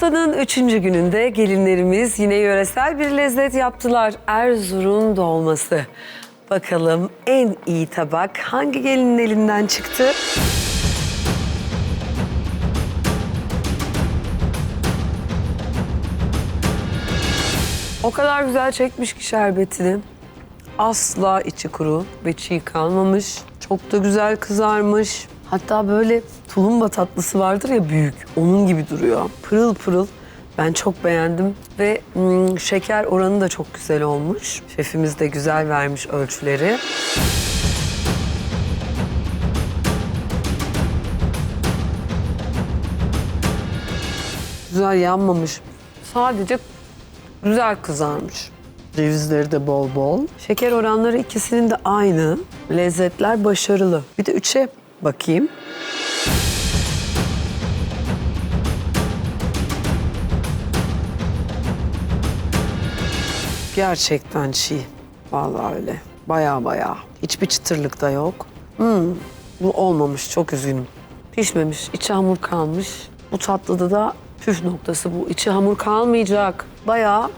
Haftanın üçüncü gününde gelinlerimiz yine yöresel bir lezzet yaptılar. Erzurum dolması. Bakalım en iyi tabak hangi gelinin elinden çıktı? O kadar güzel çekmiş ki şerbetini. Asla içi kuru ve çiğ kalmamış. Çok da güzel kızarmış. Hatta böyle tulumba tatlısı vardır ya büyük. Onun gibi duruyor. Pırıl pırıl. Ben çok beğendim ve mm, şeker oranı da çok güzel olmuş. Şefimiz de güzel vermiş ölçüleri. Güzel yanmamış. Sadece güzel kızarmış. Cevizleri de bol bol. Şeker oranları ikisinin de aynı. Lezzetler başarılı. Bir de üçe bakayım. Gerçekten çiğ. Vallahi öyle. Baya baya. Hiçbir çıtırlık da yok. Hmm, bu olmamış. Çok üzgünüm. Pişmemiş. içi hamur kalmış. Bu tatlıda da püf noktası bu. İçi hamur kalmayacak. Bayağı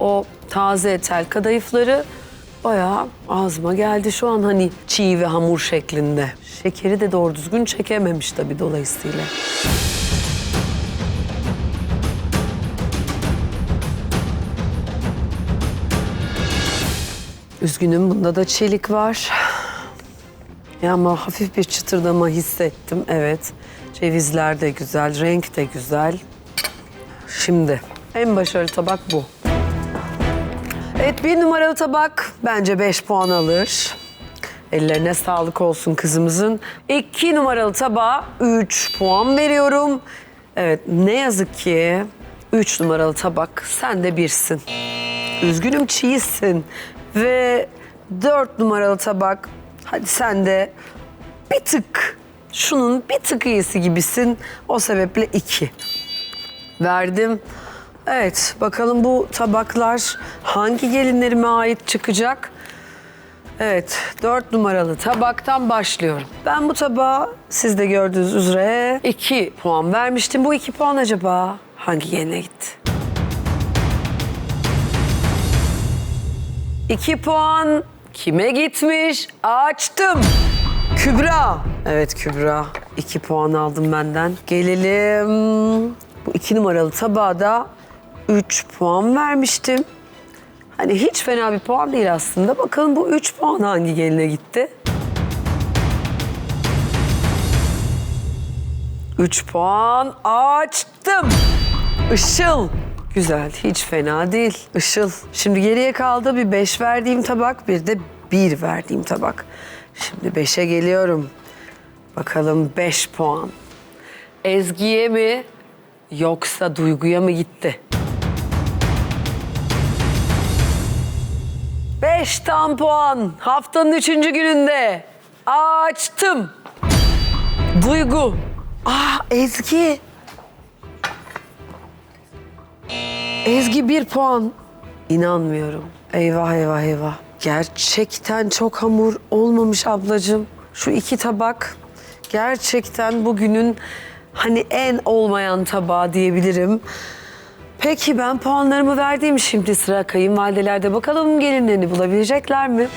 o taze tel kadayıfları bayağı ağzıma geldi şu an hani çiğ ve hamur şeklinde. Şekeri de doğru düzgün çekememiş tabii dolayısıyla. Üzgünüm bunda da çelik var. Ya ama hafif bir çıtırdama hissettim evet. Cevizler de güzel, renk de güzel. Şimdi en başarılı tabak bu. Evet bir numaralı tabak bence 5 puan alır. Ellerine sağlık olsun kızımızın. İki numaralı tabağa 3 puan veriyorum. Evet ne yazık ki 3 numaralı tabak sen de birsin. Üzgünüm çiğsin. Ve 4 numaralı tabak hadi sen de bir tık şunun bir tık iyisi gibisin. O sebeple 2 verdim. Evet, bakalım bu tabaklar hangi gelinlerime ait çıkacak? Evet, dört numaralı tabaktan başlıyorum. Ben bu tabağa siz de gördüğünüz üzere iki puan vermiştim. Bu iki puan acaba hangi geline gitti? İki puan kime gitmiş? Açtım. Kübra. Evet Kübra. iki puan aldım benden. Gelelim. Bu iki numaralı tabağa da üç puan vermiştim. Hani hiç fena bir puan değil aslında. Bakalım bu üç puan hangi geline gitti? Üç puan açtım. Işıl. Güzel, hiç fena değil. Işıl. Şimdi geriye kaldı bir beş verdiğim tabak, bir de bir verdiğim tabak. Şimdi beşe geliyorum. Bakalım beş puan. Ezgi'ye mi yoksa Duygu'ya mı gitti? Beş tam puan. Haftanın üçüncü gününde. Açtım. Duygu. Aa Ezgi. Ezgi bir puan. İnanmıyorum. Eyvah eyvah eyvah. Gerçekten çok hamur olmamış ablacığım. Şu iki tabak gerçekten bugünün hani en olmayan tabağı diyebilirim. Peki ben puanlarımı verdiğim şimdi sıra kayınvalidelerde bakalım gelinlerini bulabilecekler mi?